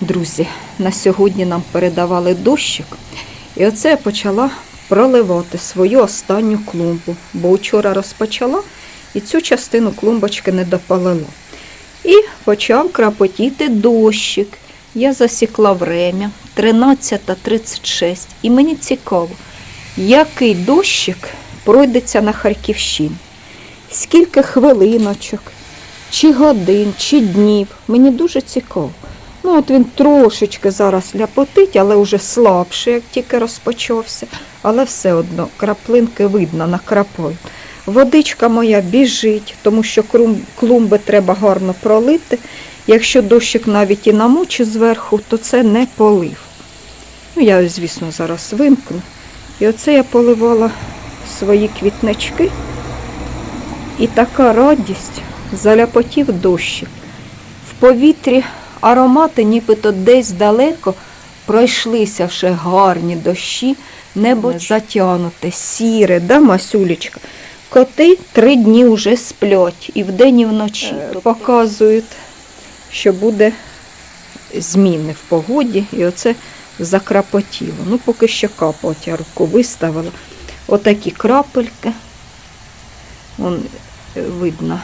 Друзі, на сьогодні нам передавали дощик. І оце я почала проливати свою останню клумбу, бо вчора розпочала і цю частину клумбочки не допалила. І почав крапотіти дощик. Я засікла время 13.36. І мені цікаво, який дощик пройдеться на Харківщині. Скільки хвилиночок, чи годин, чи днів. Мені дуже цікаво. Ну, от він трошечки зараз ляпотить, але вже слабше, як тільки розпочався. Але все одно краплинки видно, накрапають. Водичка моя біжить, тому що клумби треба гарно пролити. Якщо дощик навіть і намочить зверху, то це не полив. Ну, я, звісно, зараз вимкну. І оце я поливала свої квітнички. І така радість заляпотів дощик. В повітрі аромати, нібито десь далеко пройшлися вже гарні дощі, небо затягнуте, сіре, да, Масюлечка? Коти три дні вже сплять і вдень, і вночі. Показують, що буде зміни в погоді, і оце закрапотіло. Ну, поки що капать, я руку виставила. Отакі крапельки. Вон е, видно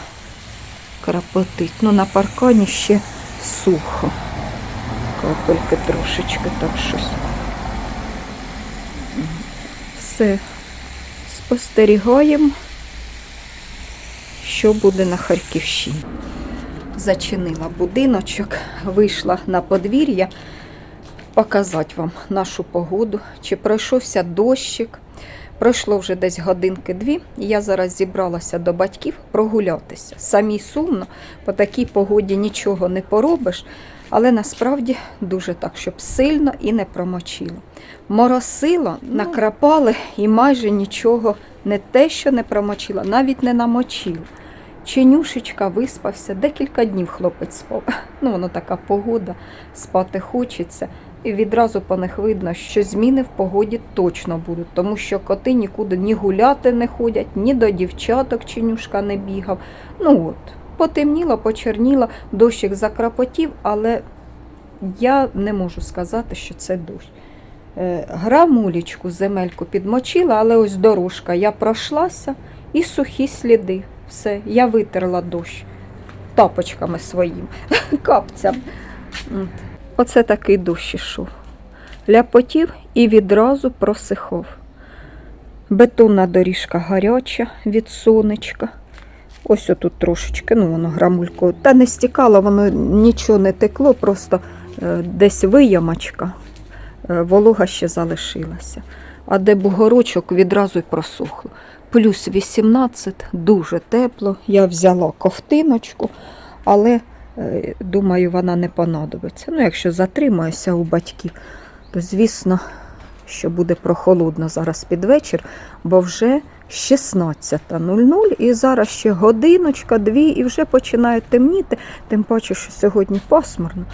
крапотить. Ну, на паркані ще сухо. Капельки трошечки так щось. Все. Спостерігаємо, що буде на Харківщині. Зачинила будиночок, вийшла на подвір'я показати вам нашу погоду. Чи пройшовся дощик. Пройшло вже десь годинки-дві, і я зараз зібралася до батьків прогулятися. Самій сумно, по такій погоді нічого не поробиш, але насправді дуже так, щоб сильно і не промочило. Моросило, накрапали і майже нічого не те, що не промочило, навіть не намочило. Чинюшечка виспався, декілька днів хлопець спав. Ну, воно така погода, спати хочеться. І відразу по них видно, що зміни в погоді точно будуть, тому що коти нікуди ні гуляти не ходять, ні до дівчаток чинюшка не бігав. Ну от, потемніло, почерніло, дощик закрапотів, але я не можу сказати, що це дощ. Е, Грамулечку земельку підмочила, але ось дорожка. Я пройшлася і сухі сліди. Все, я витерла дощ тапочками своїм, капцям. Оце такий дощ ішов. Ляпотів і відразу просихав. Бетонна доріжка гаряча від сонечка. Ось отут трошечки, ну воно грамулько. Та не стікало, воно нічого не текло, просто е, десь виямочка, е, волога ще залишилася. А де бугорочок відразу й просохло. Плюс 18, дуже тепло. Я взяла ковтиночку, але Думаю, вона не понадобиться. Ну, якщо затримаюся у батьків, то звісно, що буде прохолодно зараз під вечір, бо вже 16.00 і зараз ще годиночка, дві, і вже починає темніти, тим паче, що сьогодні пасмурно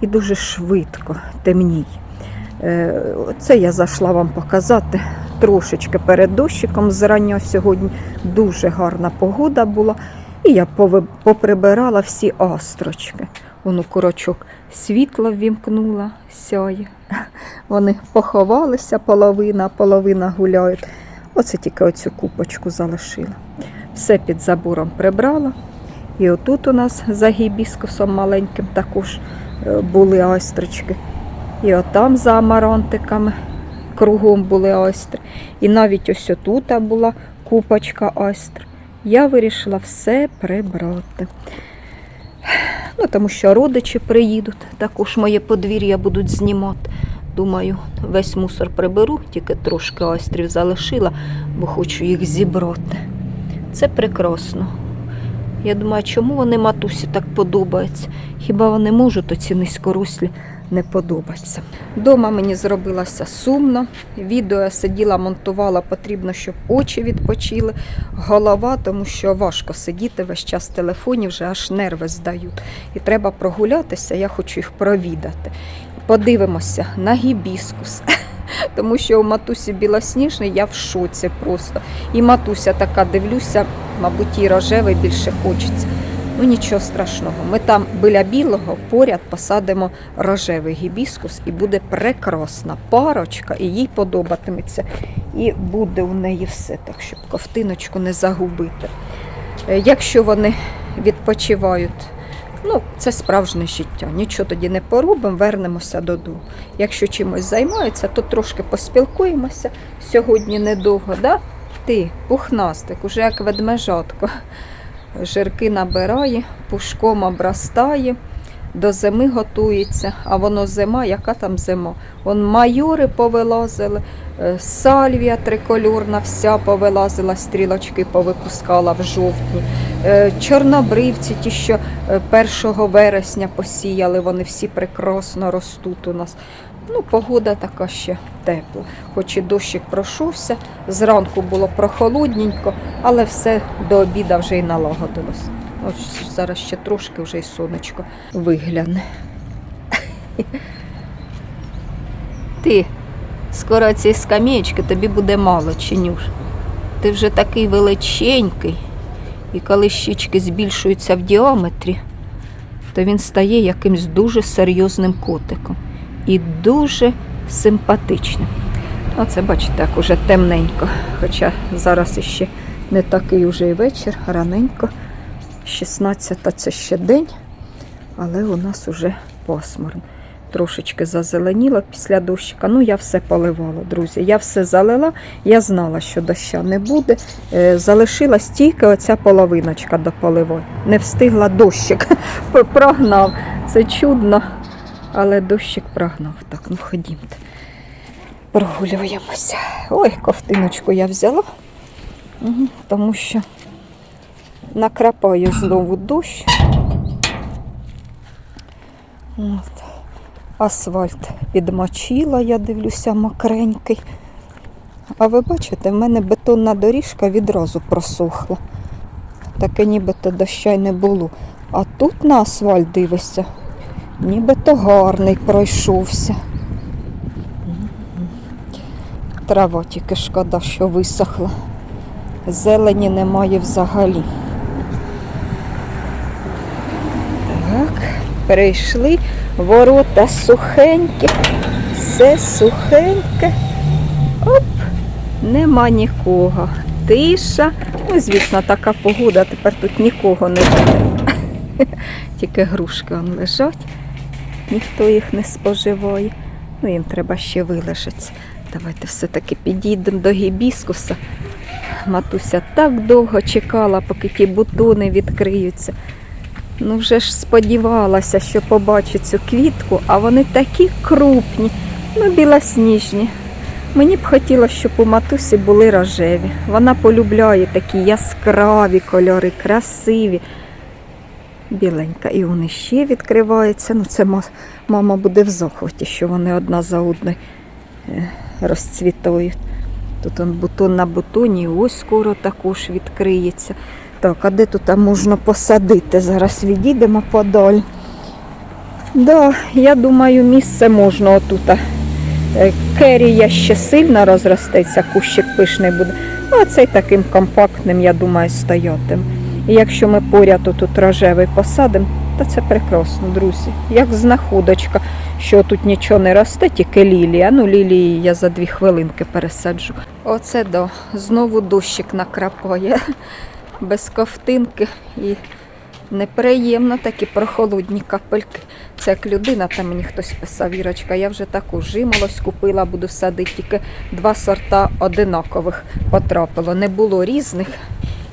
і дуже швидко темніє. Е, Це я зайшла вам показати трошечки перед дощиком зрання сьогодні. Дуже гарна погода була. І я поприбирала всі острочки. Воно курочок світло ввімкнула, сяє. Вони поховалися, половина, половина гуляють. Оце тільки оцю купочку залишила. Все під забором прибрала. І отут у нас за гібіскусом маленьким також е, були острочки. І отам за амарантиками кругом були остри. І навіть ось отут була купочка остр я вирішила все прибрати. Ну, тому що родичі приїдуть, також моє подвір'я будуть знімати. Думаю, весь мусор приберу, тільки трошки острів залишила, бо хочу їх зібрати. Це прекрасно. Я думаю, чому вони матусі так подобаються? Хіба вони можуть оці низькорослі не подобаться? Дома мені зробилося сумно. Відео сиділа, монтувала, потрібно, щоб очі відпочили, голова, тому що важко сидіти весь час в телефоні, вже аж нерви здають. І треба прогулятися, я хочу їх провідати. Подивимося на гібіскус. Тому що у матусі білосніжний, я в шоці просто. І матуся така дивлюся, мабуть, їй рожевий більше хочеться. Ну нічого страшного. Ми там біля білого поряд посадимо рожевий гібіскус і буде прекрасна парочка, і їй подобатиметься. І буде у неї все, так щоб ковтиночку не загубити. Е, Якщо вони відпочивають, ну це справжнє життя. Нічого тоді не поробимо, вернемося додому. Якщо чимось займаються, то трошки поспілкуємося. Сьогодні недовго, да? Ти, пухнастик, уже як ведмежатко. Жирки набирає, пушком обростає, до зими готується, а воно зима, яка там зима? Вон майори повилазили, е, сальвія трикольорна вся повилазила, стрілочки повипускала в жовтні. Е, Чорнобривці, ті, що е, 1 вересня посіяли, вони всі прекрасно ростуть у нас. Ну, погода така ще тепла. Хоч і дощик пройшовся, зранку було прохолодненько, але все до обіда вже й налагодилось. Ось зараз ще трошки вже й сонечко вигляне. Ти, скоро цієї скам'ячки тобі буде мало, чинюш. Ти вже такий величенький, і коли щічки збільшуються в діаметрі, то він стає якимсь дуже серйозним котиком і дуже симпатичним. Оце, бачите, так уже темненько. Хоча зараз іще не такий уже і вечір, раненько. 16-та це ще день, але у нас уже пасмурно. Трошечки зазеленіло після дощика. Ну, я все поливала, друзі. Я все залила, я знала, що доща не буде. Е, Залишилась тільки оця половиночка до поливу. Не встигла дощик, прогнав. Це чудно, але дощик прогнав. Так, ну ходімте. Прогулюємося. Ой, ковтиночку я взяла, Мгм, тому що накрапаю знову дощ. От. Асфальт підмочила, я дивлюся, мокренький. А ви бачите, в мене бетонна доріжка відразу просохла. Таке нібито доща й не було. А тут на асфальт дивишся, нібито гарний пройшовся. Трава тільки шкода, що висохла. Зелені немає взагалі. Так, перейшли. Ворота сухенькі, все сухеньке. Оп, нема нікого. Тиша. Ну, звісно, така погода, тепер тут нікого не буде. Тільки грушки лежать, ніхто їх не споживає. Ну, їм треба ще вилежатися. Давайте все-таки підійдемо до гібіскуса. Матуся так довго чекала, поки ті бутони відкриються. Ну, вже ж сподівалася, що побачу цю квітку, а вони такі крупні, ну білосніжні. Мені б хотілося, щоб у матусі були рожеві. Вона полюбляє такі яскраві кольори, красиві. Біленька. І вони ще відкриваються. Ну, це мама буде в захваті, що вони одна за одною е, розцвітають. Тут он бутон на бутоні, ось скоро також відкриється. Так, а де тут можна посадити? Зараз відійдемо подаль. Да, я думаю, місце можна отут. Е, Керія ще сильно розростеться, кущик пишний буде. Ну, а цей таким компактним, я думаю, стоятиме. І якщо ми поряд тут рожевий посадимо, то це прекрасно, друзі. Як знаходочка, що тут нічого не росте, тільки лілія. Ну, лілії я за дві хвилинки пересаджу. Оце да, знову дощик накрапає без ковтинки і неприємно такі прохолодні капельки. Це як людина, там мені хтось писав, Вірочка, я вже таку жимолость купила, буду садити, тільки два сорта одинакових потрапило. Не було різних.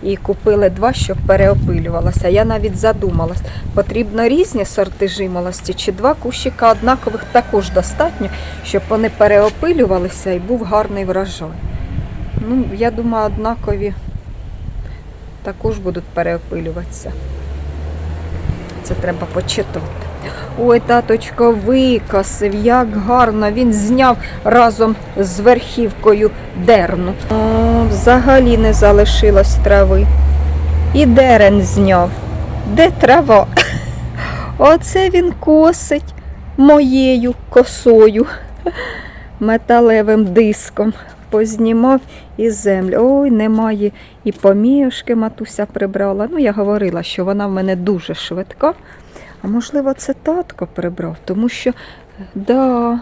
І купили два, щоб переопилювалося. Я навіть задумалась, потрібно різні сорти жимолості, чи два кущика однакових також достатньо, щоб вони переопилювалися і був гарний врожай. Ну, я думаю, однакові також будуть переопилюватися. Це треба почитати. Ой, таточко викосив, як гарно. Він зняв разом з верхівкою дерну. О, взагалі не залишилось трави. І дерен зняв. Де трава? Оце він косить моєю косою, металевим диском. познімав і землю. Ой, немає і помішки матуся прибрала. Ну, я говорила, що вона в мене дуже швидка. А можливо, це татко прибрав, тому що, да,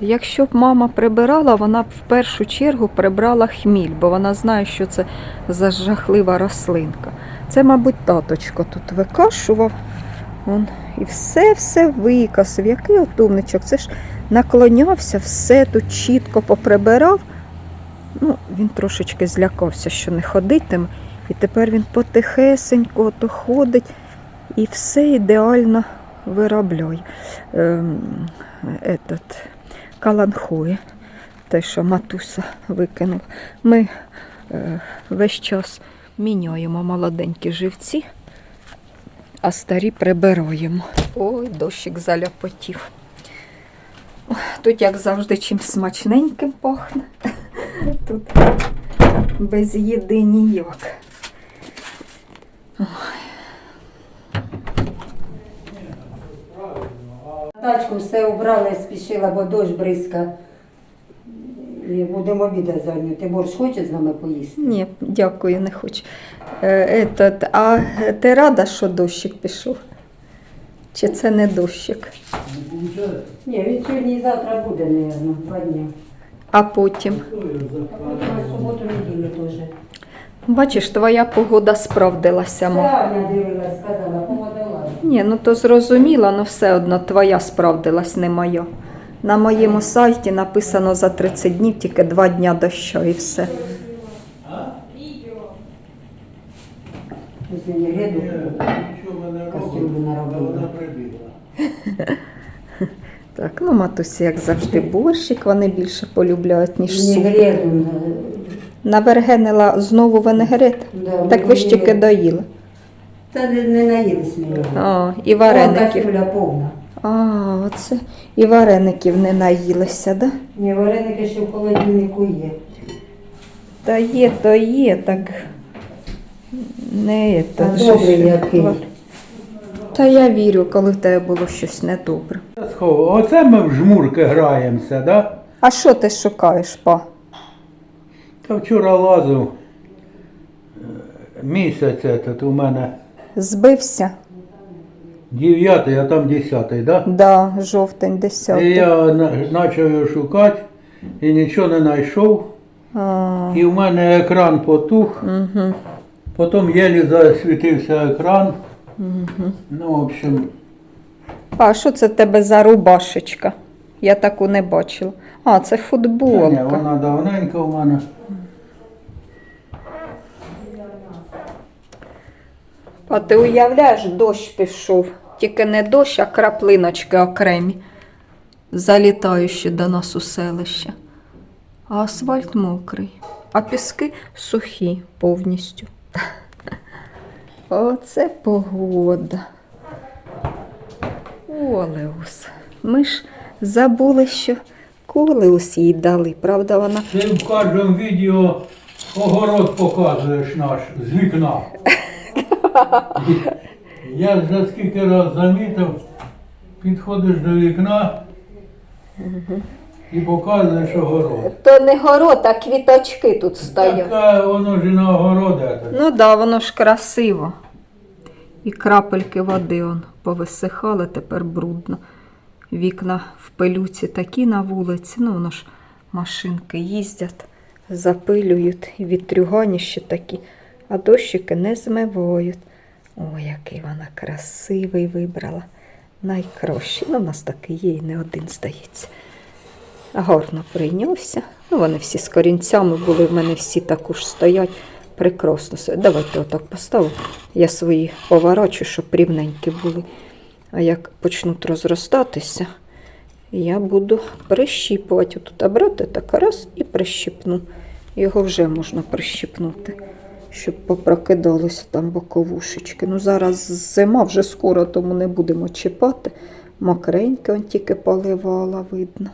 якщо б мама прибирала, вона б в першу чергу прибрала хміль, бо вона знає, що це за жахлива рослинка. Це, мабуть, таточко тут викашував. Он, і все-все викасив. Який отумничок. Це ж наклонявся, все тут чітко поприбирав. Ну, він трошечки злякався, що не ходитиме. І тепер він потихесенько то ходить і все ідеально виробляє. Ем, этот, каланхує, те, що матуся викинула. Ми е, весь час міняємо молоденькі живці, а старі прибираємо. Ой, дощик заляпотів. Тут, як завжди, чим смачненьким пахне. Тут без їди ніяк. Тачку все убрала, спішила, бо дощ бризка. І будемо обідати зайняти. Борщ хоче з нами поїсти? Ні, дякую, не хочу. Е, этот, а ти рада, що дощик пішов? Чи це не дощик? Ні, він сьогодні і завтра буде, мабуть, два дні. А потім? А потім на суботу неділю теж. Бачиш, твоя погода справдилася. ма. Таня дивилась, сказала. Ні, ну то зрозуміло, але все одно твоя справдилась, не моя. На моєму сайті написано за 30 днів тільки 2 дня дощу і все. Ось геду кастрюлю наробила. Так, ну матусі, як завжди, борщик вони більше полюбляють, ніж Ні, суп. греду. Навергенила знову винегрет. Да, Так ви ж тільки доїли. Та не, не наїлись ми його. А, і вареників. Кастрюля повна. А, оце. І вареників не наїлися, да? Ні, вареники ще в холодильнику є. Та є, то є, так не Та це. добрий який. Та я вірю, коли в тебе було щось недобре. Оце ми в жмурки граємося, да? А що ти шукаєш, па? Та вчора лазив е, місяць этот у мене Збився? 9, а там 10, да? Да, жовтень, І 10. я на- почав його шукати і нічого не знайшов. А, І в мене екран потух, угу. потім єлі засвітився екран. Ну, в общем, а що це в тебе за рубашечка? Я таку не бачила. А, це ні, футболка. вона давненько в мене. А ти уявляєш, дощ пішов. Тільки не дощ, а краплиночки окремі, залітаючи до нас у селище. А асфальт мокрий, а піски сухі повністю. Оце погода. Олеус. Ми ж забули, що колеус їй дали, правда вона? Ти в кожному відео огород показуєш наш з вікна. Я вже скільки раз замітив, підходиш до вікна і показуєш огород. То не город, а квіточки тут стоять. Така воно ж і на огород. ето. Ну да, воно ж красиво. І крапельки води он повисихали, тепер брудно. Вікна в пилюці такі на вулиці, ну воно ж машинки їздять, запилюють, і вітрюгані ще такі, а дощики не змивають. Ой, який вона красивий вибрала. Найкращий. Ну, у нас такий є і не один, здається. Гарно прийнявся. Ну, вони всі з корінцями були, в мене всі також стоять. Прекрасно. Давайте отак поставимо. Я свої поворачу, щоб рівненькі були. А як почнуть розростатися, я буду прищіпувати. Тут а брати так раз і прищіпну. Його вже можна прищіпнути, щоб попрокидалися там боковушечки. Ну зараз зима вже скоро, тому не будемо чіпати. Мокреньке он тільки поливала, видно.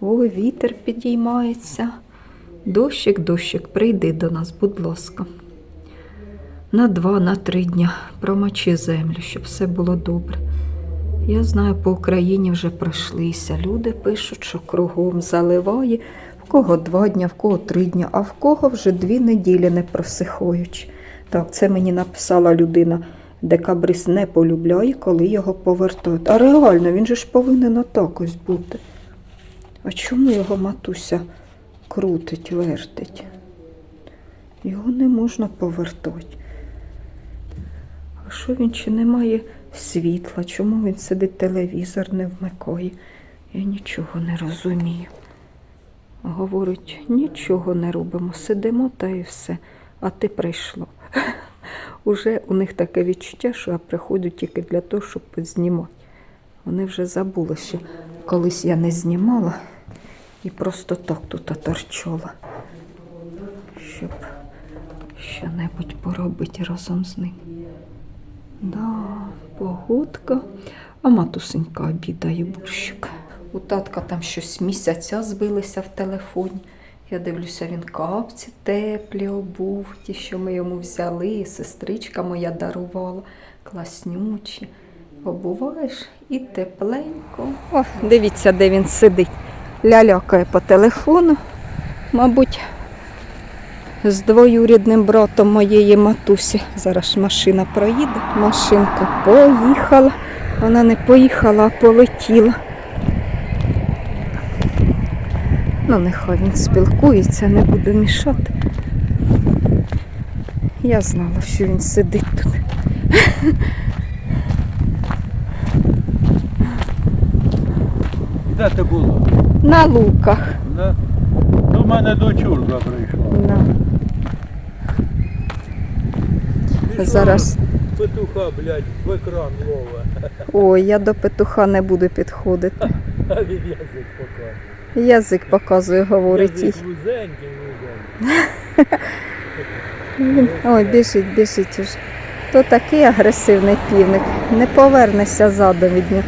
Ой, вітер підіймається. Дощик, дощик, прийди до нас, будь ласка. На два, на три дня промочи землю, щоб все було добре. Я знаю, по Україні вже пройшлися. Люди пишуть, що кругом заливає. Кого два дня, в кого три дня, а в кого вже дві неділі не просихаючи. Так, це мені написала людина. Декабрис не полюбляє, коли його повертають. А реально, він же ж повинен отак ось бути. А чому його матуся крутить, вертить? Його не можна повертати. А що він чи не має світла? Чому він сидить телевізор не вмикає? Я нічого не розумію. Говорить, нічого не робимо, сидимо та і все. А ти прийшло. Уже у них таке відчуття, що я приходжу тільки для того, щоб познімати. Вони вже забули, що колись я не знімала і просто так тут торчала, щоб що-небудь поробити разом з ним. Да, погодка. А матусенька обідає борщик. У татка там щось місяця збилися в телефоні. Я дивлюся, він капці теплі обув, ті, що ми йому взяли, і сестричка моя дарувала, класнючі. Обуваєш і тепленько. О, дивіться, де він сидить. Лялякає по телефону. Мабуть, з двоюрідним братом моєї матусі. Зараз машина проїде. Машинка поїхала. Вона не поїхала, а полетіла. Ну, нехай він спілкується, не буду мішати. Я знала, що він сидить тут. Де ти була? На луках. Да? До мене дочурка прийшла. Да. Зараз. Петуха, блядь, в екран лове. Ой, я до петуха не буду підходити. А він язик показує. Язик показує, говорить їй. Ой, біжить, біжить уже. То такий агресивний півник. Не повернешся задом від нього.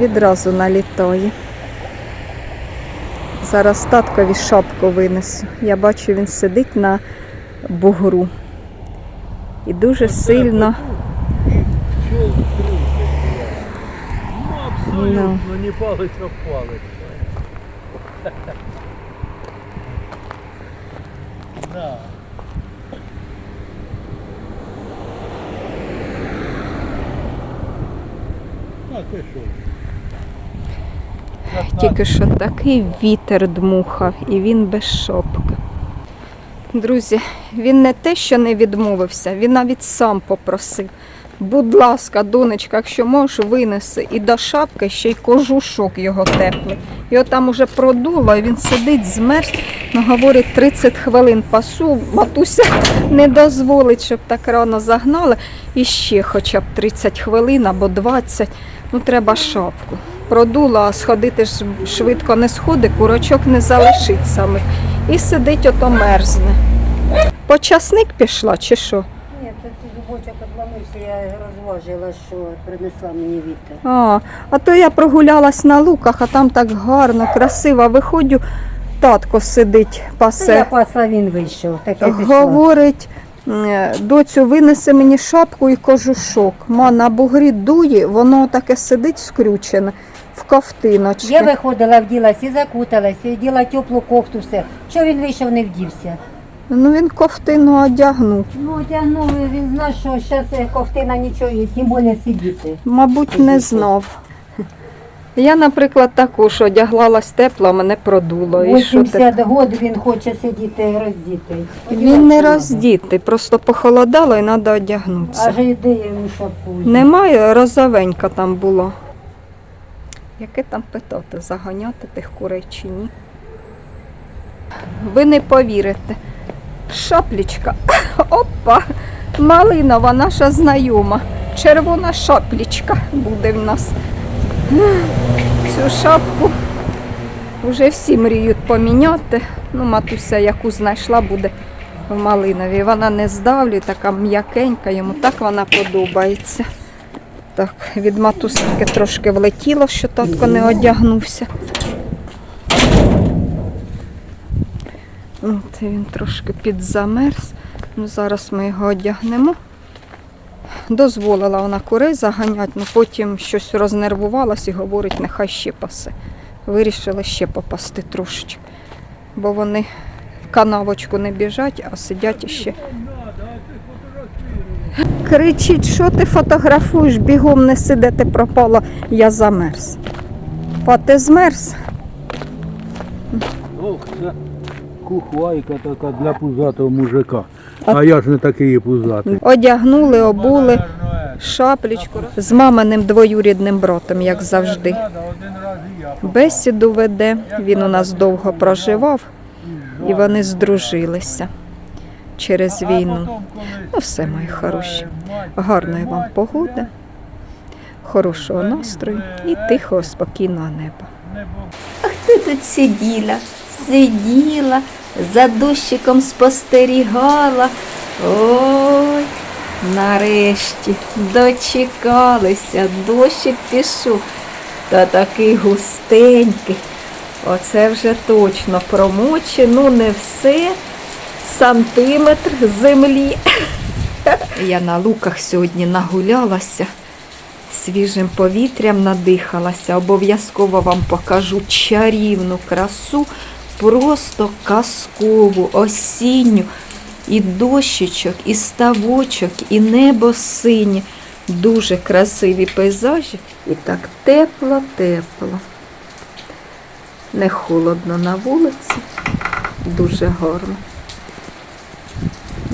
Відразу налітає. Зараз таткові шапку винесу. Я бачу, він сидить на бугру. І дуже сильно. Ну, абсолютно, не палець об палець. Да. А ти що? Тільки що такий вітер дмухав, і він без шопки. Друзі, він не те, що не відмовився, він навіть сам попросив. Будь ласка, донечка, якщо можеш, винеси і до шапки ще й кожушок його теплий. Його там уже продуло, і він сидить, змерз, ну, говорить, 30 хвилин пасу, матуся не дозволить, щоб так рано загнали. І ще хоча б 30 хвилин або 20, ну треба шапку. Продуло, а сходити ж швидко не сходить, курочок не залишить самих. І сидить ото мерзне. По часник пішла чи що? Обламився, я розважила, що принесла мені вітер. А, а то я прогулялась на луках, а там так гарно, красиво. Виходжу, татко сидить, Це я пасе. пасла, він вийшов. Таке пішло. Говорить, «Е, доцю, винеси мені шапку і кожушок. Ма на бугрі дує, воно таке сидить скрючене в ковтиночці. Я виходила, вділась і закуталась, і вділа теплу кофту, все. Що він вийшов, не вдівся. Ну він ковтину одягнув. Ну, одягнув, він знав, що зараз ковтина нічого, і тим більше сидіти. Мабуть, не знав. Я, наприклад, також одяглалась тепло, а мене продуло. І що ти? 80 років він хоче сидіти роздітий. Він не роздітий, просто похолодало і треба одягнутися. Аж йди йому шапку. Немає, розовенька там була. Яке там питати, заганяти тих курей чи ні? Ви не повірите. Шаплічка. Опа! Малинова, наша знайома. Червона шаплічка буде в нас. Цю шапку вже всі мріють поміняти. Ну, матуся, яку знайшла, буде в малиновій. Вона не здавлює, така м'якенька, йому так вона подобається. Так, від матусинки трошки влетіло, що татко не одягнувся. От він трошки підзамерз. Ну, зараз ми його одягнемо. Дозволила вона курей заганяти, але потім щось рознервувалась і говорить, нехай ще пасе. Вирішила ще попасти трошечки. бо вони в канавочку не біжать, а сидять іще. Кричить, що ти фотографуєш, бігом не сиде, ти пропала, я замерз. Па, ти змерз? Кухвайка така для пузатого мужика. А я ж не такий пузатий. Одягнули, обули, шаплічку з маминим двоюрідним братом, як завжди. Бесіду веде, він у нас довго проживав, і вони здружилися через війну. Ну, все, мої хороші. Гарної вам погоди, хорошого настрою і тихого, спокійного неба. Ах ти тут сиділа, сиділа, за дощиком спостерігала. Ой, нарешті дочекалися, дощик пішов. Та такий густенький. Оце вже точно промоче, ну не все, сантиметр землі. Я на луках сьогодні нагулялася, свіжим повітрям надихалася. Обов'язково вам покажу чарівну красу, просто казкову, осінню. І дощечок, і ставочок, і небо синє. Дуже красиві пейзажі. І так тепло-тепло. Не холодно на вулиці, дуже гарно.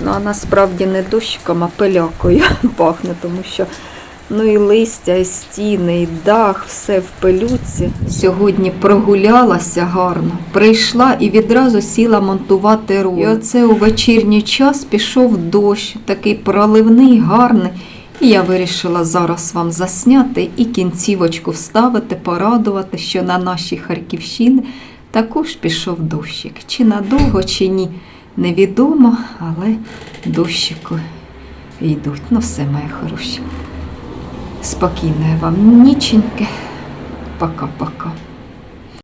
Ну, а насправді не дощиком, а пилякою пахне, тому що ну і листя, і стіни, і дах, все в пилюці. Сьогодні прогулялася гарно, прийшла і відразу сіла монтувати ролик. І оце у вечірній час пішов дощ, такий проливний, гарний. І я вирішила зараз вам засняти і кінцівочку вставити, порадувати, що на нашій Харківщині також пішов дощик. Чи надовго, чи ні, невідомо, але дощику йдуть. Ну все, мої хороші. Спокійної вам ніченьки. Пока-пока.